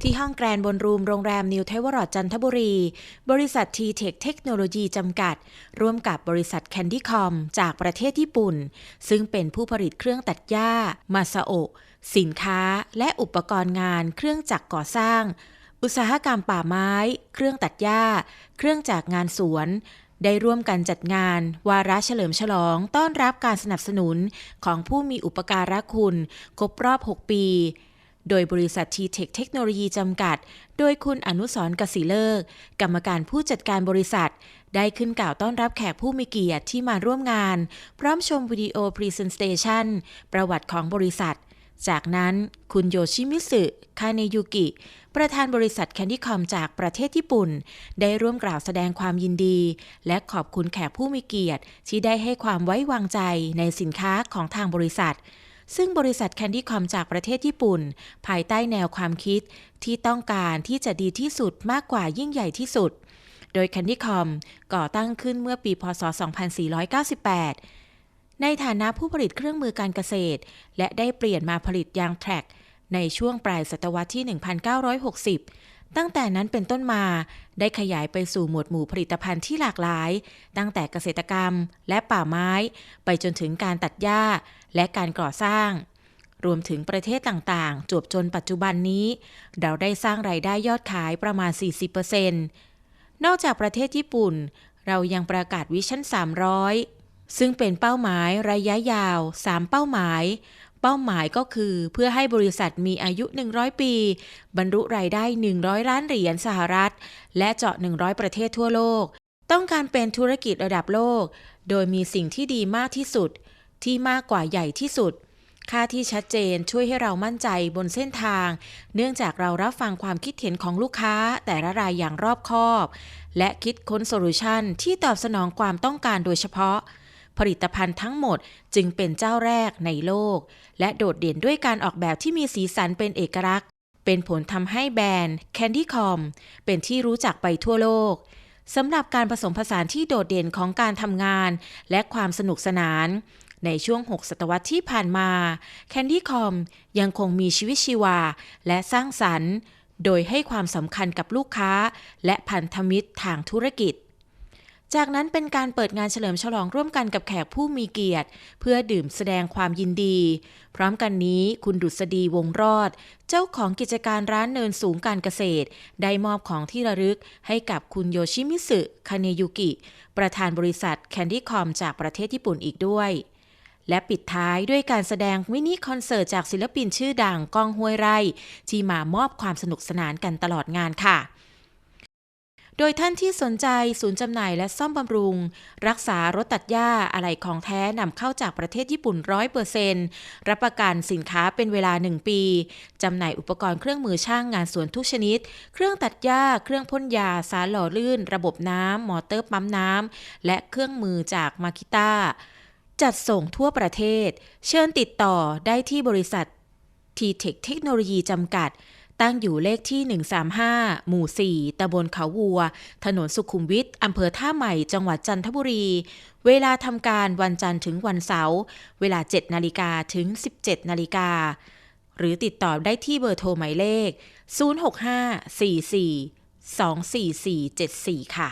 ที่ห้องแกรนบนรูมโรงแรมนิวเทวรอดจันทบุรี บริษัททีเทคเทคโนโลยีจำกัด ร่วมกับบริษัทแคนดี้คอมจากประเทศญี่ปุ่น ซึ่งเป็นผู้ผลิตเครื่องตัดหญ้า มาซาโอสินค้า และอุปกรณ์งาน เครื่องจักรก่อสร้าง อุตสาหกรรมป่าไม้ เครื่องตัดหญ้า เครื่องจักรงานสวนได้ร่วมกันจัดงาน วาระเฉลิมฉลองต้อนรับการสนับสนุนของผู้มีอุปการะคุณ ครบรอบ 6 ปี โดยบริษัททีเทคเทคโนโลยีจำกัด โดยคุณอนุสรกสิเลิก กรรมการผู้จัดการบริษัท ได้ขึ้นกล่าวต้อนรับแขกผู้มีเกียรติที่มาร่วมงาน พร้อมชมวิดีโอพรีเซนเตชันประวัติของบริษัท จากนั้นคุณโยชิมิสึ คาเนยุกิ ประธานบริษัทแคนดี้คอมจากประเทศญี่ปุ่น ได้ร่วมกล่าวแสดงความยินดี และขอบคุณแขกผู้มีเกียรติที่ได้ให้ความไว้วางใจในสินค้าของทางบริษัท ซึ่งบริษัทแคนดี้คอมจากประเทศญี่ปุ่น ภายใต้แนวความคิดที่ต้องการที่จะดีที่สุดมากกว่ายิ่งใหญ่ที่สุด โดย Candy Com ก่อตั้งขึ้นเมื่อปี พศ 2498 ในฐานะผู้ผลิตเครื่องมือการเกษตร และได้เปลี่ยนมาผลิตยางแทร็กในช่วงปลายศตวรรษที่ 1960 ตั้งแต่นั้นเป็นต้นมาได้ขยายไปสู่หมวดหมู่ผลิตภัณฑ์ที่หลากหลาย ตั้งแต่เกษตรกรรมและป่าไม้ ไปจนถึงการตัดหญ้าและการก่อสร้าง รวมถึงประเทศต่างๆ จวบจนปัจจุบันนี้ เราได้สร้างรายได้ยอดขายประมาณ 40%นอกจากประเทศญี่ปุ่น เรายังประกาศวิชั่น 300 ซึ่งเป็นเป้าหมายระยะยาว 3 เป้าหมาย เป้าหมายก็คือเพื่อให้บริษัทมีอายุ 100 ปี บรรลุรายได้ 100 ล้านเหรียญสหรัฐ และเจาะ 100 ประเทศทั่วโลก ต้องการเป็นธุรกิจระดับโลก โดยมีสิ่งที่ดีมากที่สุด ที่มากกว่าใหญ่ที่สุด ค่าที่ชัดเจนช่วยให้เรามั่นใจบนเส้นทาง เนื่องจากเรารับฟังความคิดเห็นของลูกค้าแต่ละรายอย่างรอบคอบ และคิดค้นโซลูชันที่ตอบสนองความต้องการโดยเฉพาะ ผลิตภัณฑ์ทั้งหมดจึงเป็นเจ้าแรกในโลก และโดดเด่นด้วยการออกแบบที่มีสีสันเป็นเอกลักษณ์ เป็นผลทำให้แบรนด์ Candy Com เป็นที่รู้จักไปทั่วโลกสำหรับการผสมผสานที่โดดเด่นของการทำงาน และความสนุกสนาน ในช่วง 6 ศตวรรษที่ผ่านมา Candy Com ยังคงมีชีวิตชีวา และสร้างสรรค์ โดยให้ความสำคัญกับลูกค้า และพันธมิตรทางธุรกิจ จากนั้นเป็นการเปิดงานเฉลิมฉลองร่วมกันกับแขกผู้มีเกียรติ เพื่อดื่มแสดงความยินดี พร้อมกันนี้คุณดุษฎีวงรอด เจ้าของกิจการร้านเนินสูงการเกษตร ได้มอบของที่ระลึกให้กับคุณโยชิมิสึคาเนยุกิ ประธานบริษัทแคนดี้คอมจากประเทศญี่ปุ่นอีกด้วยและปิดท้ายด้วยการแสดงมินิคอนเสิร์ตจากศิลปินชื่อดังก้องห้วยไร่ ที่มามอบความสนุกสนานกันตลอดงานค่ะ โดยท่านที่สนใจศูนย์จำหน่ายและซ่อมบำรุง รักษารถตัดหญ้าอะไหล่ของแท้นำเข้าจากประเทศญี่ปุ่น100%รับประกันสินค้าเป็นเวลา 1 ปี จำหน่ายอุปกรณ์เครื่องมือช่างงานสวนทุกชนิด เครื่องตัดหญ้า เครื่องพ่นยา สารหล่อลื่น ระบบน้ำมอเตอร์ปั๊มน้ำและเครื่องมือจากมาคิต้าจัดส่งทั่วประเทศ เชิญติดต่อได้ที่บริษัท T-Tech เทคโนโลยีจำกัด ตั้งอยู่เลขที่ 135 หมู่ 4 ตำบลเขาวัว ถนนสุขุมวิทอำเภอท่าใหม่ จังหวัดจันทบุรี เวลาทำการวันจันทร์ถึงวันเสาร์ เวลา 7 นาฬิกาถึง 17 นาฬิกา หรือติดต่อได้ที่เบอร์โทรหมายเลข 065 44 24474 ค่ะ